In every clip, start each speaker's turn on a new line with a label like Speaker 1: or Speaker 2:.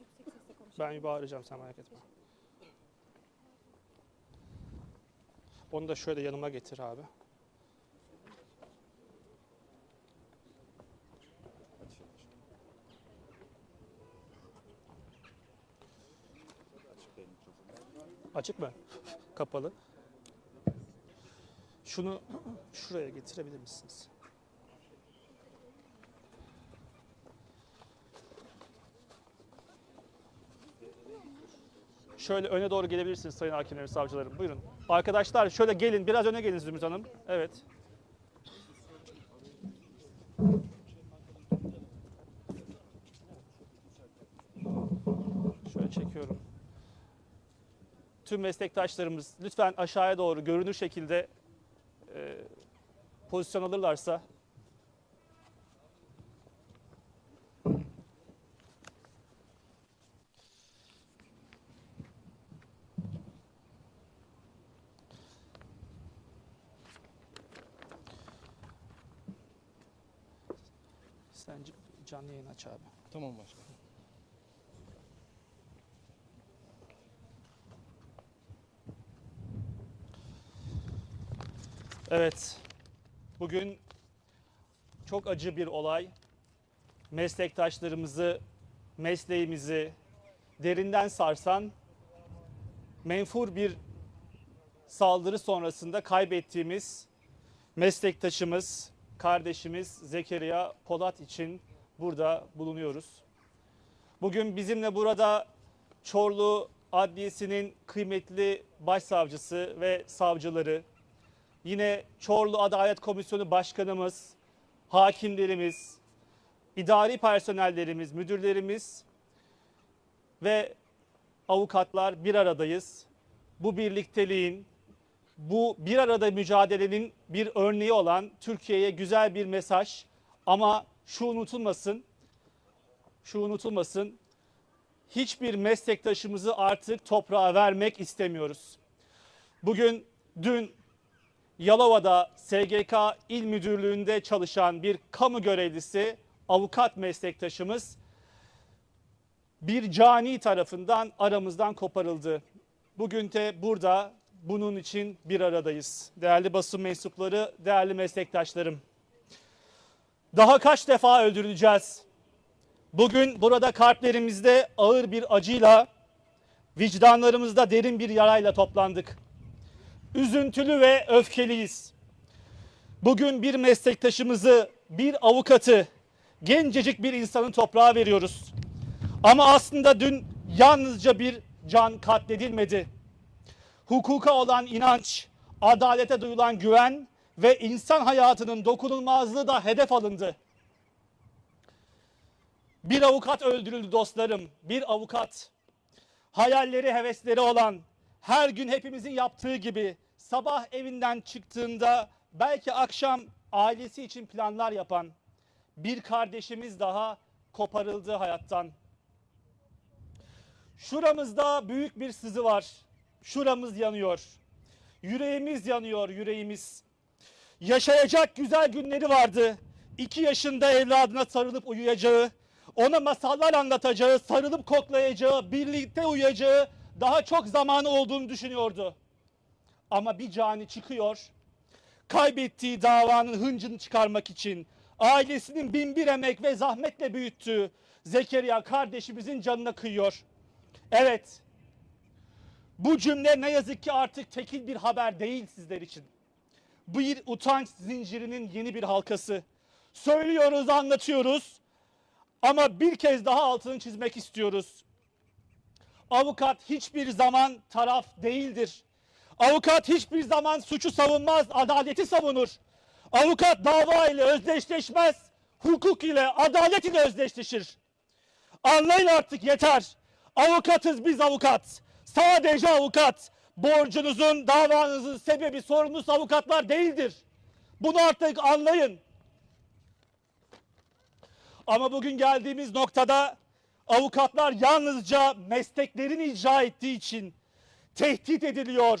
Speaker 1: yüksek sesle konuşalım.
Speaker 2: Ben bağıracağım sen merak etme. Onu da şöyle yanıma getir abi. Açık mı? Kapalı. Şunu şuraya getirebilir misiniz? Şöyle öne doğru gelebilirsiniz sayın hakimlerim, savcılarım. Buyurun. Arkadaşlar şöyle gelin, biraz öne gelin Zümrüt Hanım. Evet. Şöyle çekiyorum. Tüm meslektaşlarımız lütfen aşağıya doğru görünür şekilde e, pozisyon alırlarsa abi.
Speaker 3: Tamam başkanım.
Speaker 2: Evet. Bugün çok acı bir olay. Meslektaşlarımızı, mesleğimizi derinden sarsan menfur bir saldırı sonrasında kaybettiğimiz meslektaşımız, kardeşimiz Zekeriya Polat için burada bulunuyoruz. Bugün bizimle burada Çorlu Adliyesi'nin kıymetli başsavcısı ve savcıları, Yine Çorlu Adalet Komisyonu Başkanımız, hakimlerimiz, idari personellerimiz, müdürlerimiz ve avukatlar bir aradayız. Bu birlikteliğin, bu bir arada mücadelenin bir örneği olan Türkiye'ye güzel bir mesaj. Ama şu unutulmasın, şu unutulmasın. Hiçbir meslektaşımızı artık toprağa vermek istemiyoruz. Bugün, dün Yalova'da SGK İl Müdürlüğü'nde çalışan bir kamu görevlisi, avukat meslektaşımız bir cani tarafından aramızdan koparıldı. Bugün de burada bunun için bir aradayız. Değerli basın mensupları, değerli meslektaşlarım. Daha kaç defa öldürüleceğiz? Bugün burada kalplerimizde ağır bir acıyla, vicdanlarımızda derin bir yarayla toplandık üzüntülü ve öfkeliyiz. Bugün bir meslektaşımızı, bir avukatı, gencecik bir insanın toprağa veriyoruz. Ama aslında dün yalnızca bir can katledilmedi. Hukuka olan inanç, adalete duyulan güven ve insan hayatının dokunulmazlığı da hedef alındı. Bir avukat öldürüldü dostlarım, bir avukat. Hayalleri, hevesleri olan, her gün hepimizin yaptığı gibi sabah evinden çıktığında belki akşam ailesi için planlar yapan bir kardeşimiz daha koparıldı hayattan. Şuramızda büyük bir sızı var. Şuramız yanıyor. Yüreğimiz yanıyor, yüreğimiz. Yaşayacak güzel günleri vardı. İki yaşında evladına sarılıp uyuyacağı, ona masallar anlatacağı, sarılıp koklayacağı, birlikte uyuyacağı daha çok zamanı olduğunu düşünüyordu. Ama bir cani çıkıyor, kaybettiği davanın hıncını çıkarmak için ailesinin binbir emek ve zahmetle büyüttüğü Zekeriya kardeşimizin canına kıyıyor. Evet, bu cümle ne yazık ki artık tekil bir haber değil sizler için. Bir utanç zincirinin yeni bir halkası. Söylüyoruz, anlatıyoruz ama bir kez daha altını çizmek istiyoruz. Avukat hiçbir zaman taraf değildir. Avukat hiçbir zaman suçu savunmaz, adaleti savunur. Avukat dava ile özdeşleşmez, hukuk ile, adalet ile özdeşleşir. Anlayın artık yeter. Avukatız biz avukat. Sadece avukat. Borcunuzun, davanızın sebebi, sorunuz avukatlar değildir. Bunu artık anlayın. Ama bugün geldiğimiz noktada avukatlar yalnızca mesleklerini icra ettiği için tehdit ediliyor,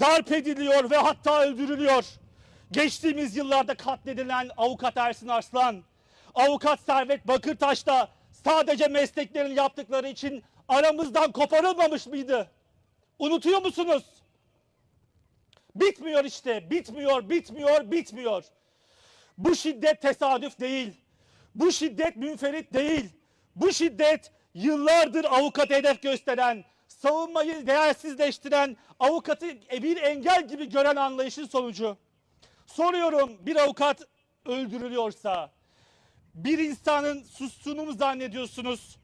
Speaker 2: darp ediliyor ve hatta öldürülüyor. Geçtiğimiz yıllarda katledilen avukat Ersin Arslan, avukat Servet Bakırtaş da sadece mesleklerini yaptıkları için aramızdan koparılmamış mıydı? Unutuyor musunuz? Bitmiyor işte, bitmiyor, bitmiyor, bitmiyor. Bu şiddet tesadüf değil. Bu şiddet münferit değil. Bu şiddet yıllardır avukat hedef gösteren, savunmayı değersizleştiren, avukatı bir engel gibi gören anlayışın sonucu. Soruyorum bir avukat öldürülüyorsa, bir insanın sustuğunu mu zannediyorsunuz?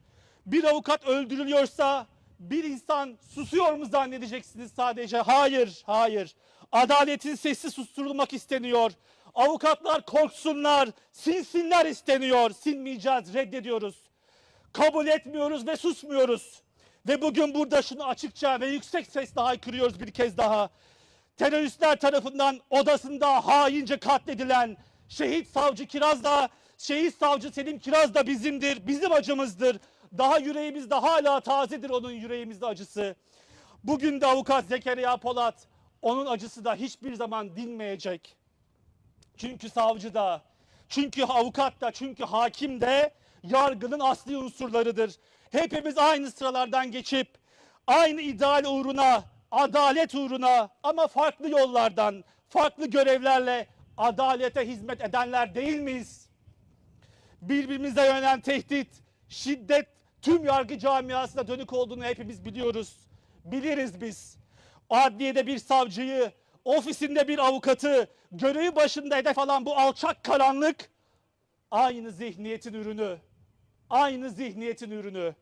Speaker 2: Bir avukat öldürülüyorsa bir insan susuyor mu zannedeceksiniz sadece? Hayır, hayır. Adaletin sesi susturulmak isteniyor. Avukatlar korksunlar, sinsinler isteniyor. Sinmeyeceğiz, reddediyoruz. Kabul etmiyoruz ve susmuyoruz. Ve bugün burada şunu açıkça ve yüksek sesle haykırıyoruz bir kez daha. Teröristler tarafından odasında haince katledilen şehit savcı Kiraz da, şehit savcı Selim Kiraz da bizimdir, bizim acımızdır. Daha yüreğimizde hala tazedir onun yüreğimizde acısı. Bugün de avukat Zekeriya Polat, onun acısı da hiçbir zaman dinmeyecek. Çünkü savcı da, çünkü avukat da, çünkü hakim de yargının asli unsurlarıdır. Hepimiz aynı sıralardan geçip aynı ideal uğruna, adalet uğruna ama farklı yollardan, farklı görevlerle adalete hizmet edenler değil miyiz? Birbirimize yönelen tehdit, şiddet tüm yargı camiasına dönük olduğunu hepimiz biliyoruz. Biliriz biz. Adliyede bir savcıyı, ofisinde bir avukatı, görevi başında hedef alan bu alçak karanlık aynı zihniyetin ürünü. Aynı zihniyetin ürünü.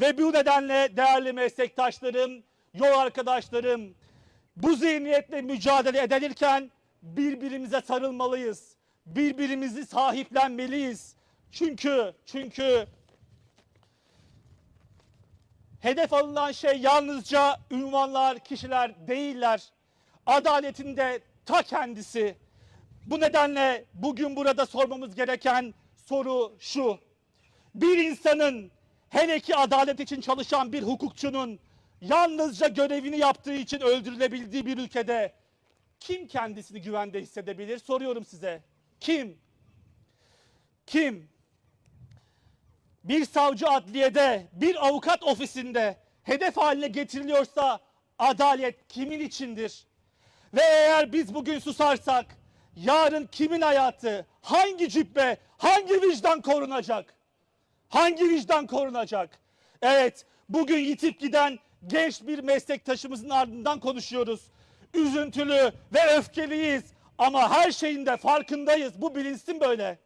Speaker 2: Ve bu nedenle değerli meslektaşlarım, yol arkadaşlarım, bu zihniyetle mücadele edilirken birbirimize sarılmalıyız. Birbirimizi sahiplenmeliyiz. Çünkü, çünkü hedef alınan şey yalnızca ünvanlar, kişiler değiller. Adaletin de ta kendisi. Bu nedenle bugün burada sormamız gereken soru şu. Bir insanın hele ki adalet için çalışan bir hukukçunun yalnızca görevini yaptığı için öldürülebildiği bir ülkede kim kendisini güvende hissedebilir? Soruyorum size. Kim? Kim? Bir savcı adliyede, bir avukat ofisinde hedef haline getiriliyorsa adalet kimin içindir? Ve eğer biz bugün susarsak yarın kimin hayatı, hangi cübbe, hangi vicdan korunacak? Hangi vicdan korunacak? Evet, bugün yitip giden genç bir meslektaşımızın ardından konuşuyoruz. Üzüntülü ve öfkeliyiz ama her şeyin de farkındayız. Bu bilinsin böyle.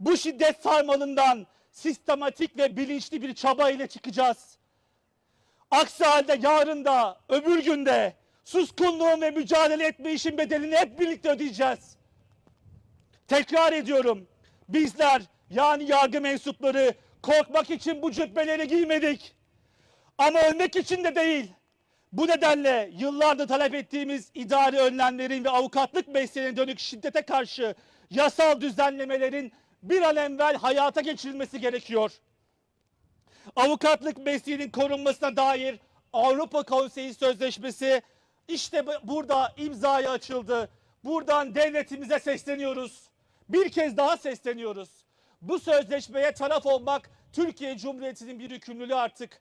Speaker 2: Bu şiddet sarmalından sistematik ve bilinçli bir çaba ile çıkacağız. Aksi halde yarın da öbür günde suskunluğun ve mücadele etme işin bedelini hep birlikte ödeyeceğiz. Tekrar ediyorum. Bizler yani yargı mensupları korkmak için bu cübbeleri giymedik. Ama ölmek için de değil. Bu nedenle yıllardır talep ettiğimiz idari önlemlerin ve avukatlık mesleğine dönük şiddete karşı yasal düzenlemelerin bir an evvel hayata geçirilmesi gerekiyor. Avukatlık mesleğinin korunmasına dair Avrupa Konseyi Sözleşmesi işte bu- burada imzaya açıldı. Buradan devletimize sesleniyoruz. Bir kez daha sesleniyoruz. Bu sözleşmeye taraf olmak Türkiye Cumhuriyeti'nin bir yükümlülüğü artık.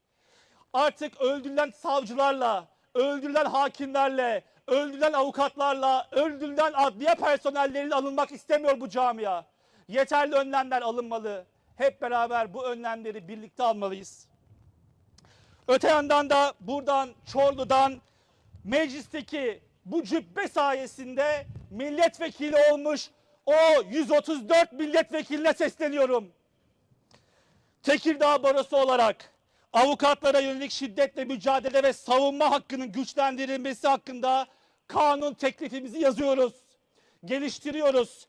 Speaker 2: Artık öldürülen savcılarla, öldürülen hakimlerle, öldürülen avukatlarla, öldürülen adliye personelleriyle alınmak istemiyor bu camia. Yeterli önlemler alınmalı. Hep beraber bu önlemleri birlikte almalıyız. Öte yandan da buradan Çorlu'dan meclisteki bu cübbe sayesinde milletvekili olmuş o 134 milletvekiline sesleniyorum. Tekirdağ Barosu olarak avukatlara yönelik şiddetle mücadele ve savunma hakkının güçlendirilmesi hakkında kanun teklifimizi yazıyoruz. Geliştiriyoruz.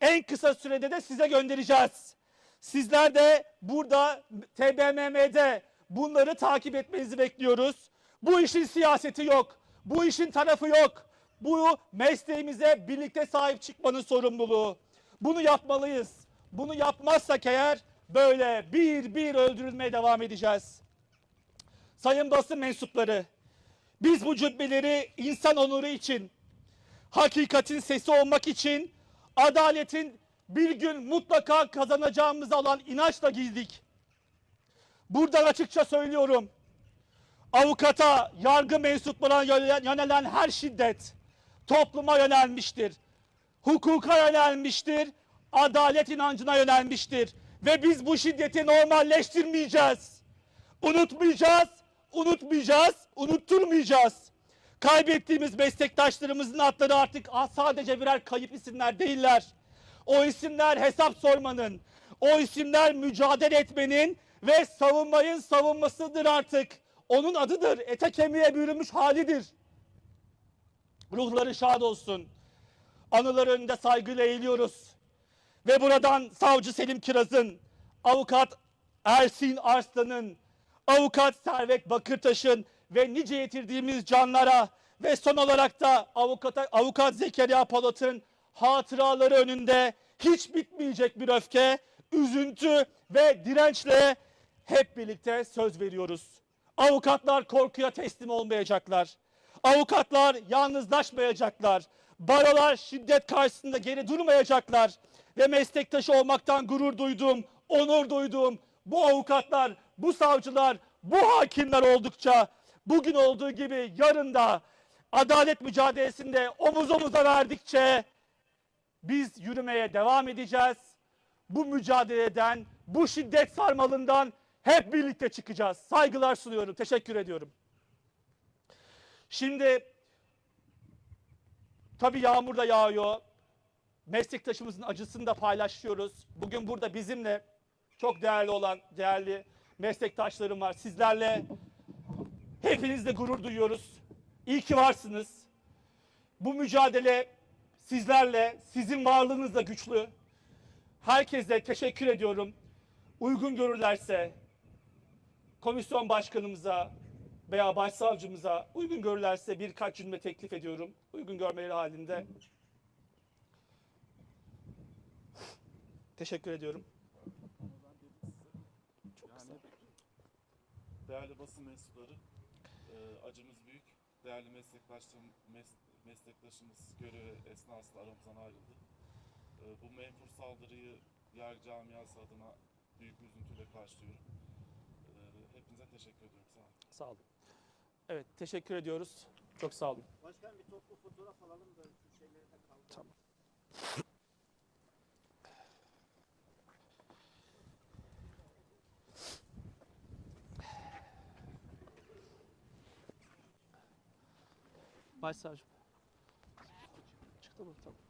Speaker 2: En kısa sürede de size göndereceğiz. Sizler de burada TBMM'de bunları takip etmenizi bekliyoruz. Bu işin siyaseti yok. Bu işin tarafı yok. Bu mesleğimize birlikte sahip çıkmanın sorumluluğu. Bunu yapmalıyız. Bunu yapmazsak eğer böyle bir bir öldürülmeye devam edeceğiz. Sayın basın mensupları, biz bu cübbeleri insan onuru için, hakikatin sesi olmak için, adaletin bir gün mutlaka kazanacağımıza olan inançla giydik. Buradan açıkça söylüyorum. Avukata, yargı mensuplarına yönelen her şiddet topluma yönelmiştir. Hukuka yönelmiştir. Adalet inancına yönelmiştir. Ve biz bu şiddeti normalleştirmeyeceğiz. Unutmayacağız, unutmayacağız, unutturmayacağız. Kaybettiğimiz meslektaşlarımızın adları artık sadece birer kayıp isimler değiller. O isimler hesap sormanın, o isimler mücadele etmenin ve savunmayın savunmasıdır artık. Onun adıdır, ete kemiğe bürünmüş halidir. Ruhları şad olsun. Anıları önünde saygıyla eğiliyoruz. Ve buradan savcı Selim Kiraz'ın, avukat Ersin Arslan'ın, avukat Servet Bakırtaş'ın ve nice yitirdiğimiz canlara ve son olarak da avukata, avukat Zekeriya Polat'ın hatıraları önünde hiç bitmeyecek bir öfke, üzüntü ve dirençle hep birlikte söz veriyoruz. Avukatlar korkuya teslim olmayacaklar. Avukatlar yalnızlaşmayacaklar. Barolar şiddet karşısında geri durmayacaklar. Ve meslektaşı olmaktan gurur duyduğum, onur duyduğum bu avukatlar, bu savcılar, bu hakimler oldukça bugün olduğu gibi yarın da adalet mücadelesinde omuz omuza verdikçe biz yürümeye devam edeceğiz. Bu mücadeleden, bu şiddet sarmalından hep birlikte çıkacağız. Saygılar sunuyorum. Teşekkür ediyorum. Şimdi tabii yağmur da yağıyor. Meslektaşımızın acısını da paylaşıyoruz. Bugün burada bizimle çok değerli olan değerli meslektaşlarım var. Sizlerle hepinizle gurur duyuyoruz. İyi ki varsınız. Bu mücadele sizlerle, sizin varlığınızla güçlü. Herkese teşekkür ediyorum. Uygun görürlerse komisyon başkanımıza veya başsavcımıza uygun görürlerse birkaç cümle teklif ediyorum. Uygun görmeleri halinde. Teşekkür ediyorum.
Speaker 1: Yani değerli basın mensupları, e, acımız büyük. Değerli meslektaşlarım, mes- meslektaşımız görevi esnasında aramızdan ayrıldı. E, bu menfur saldırıyı yargı camiası adına büyük üzüntüyle karşılıyorum. E, hepinize teşekkür ediyorum. Sağ olun.
Speaker 2: Sağ olun. Evet, teşekkür ediyoruz. Çok sağ olun.
Speaker 3: Başkan bir toplu fotoğraf alalım da şu şeyleri de kaldır.
Speaker 2: Tamam. Başsavcım. Çıktı mı? Tamam.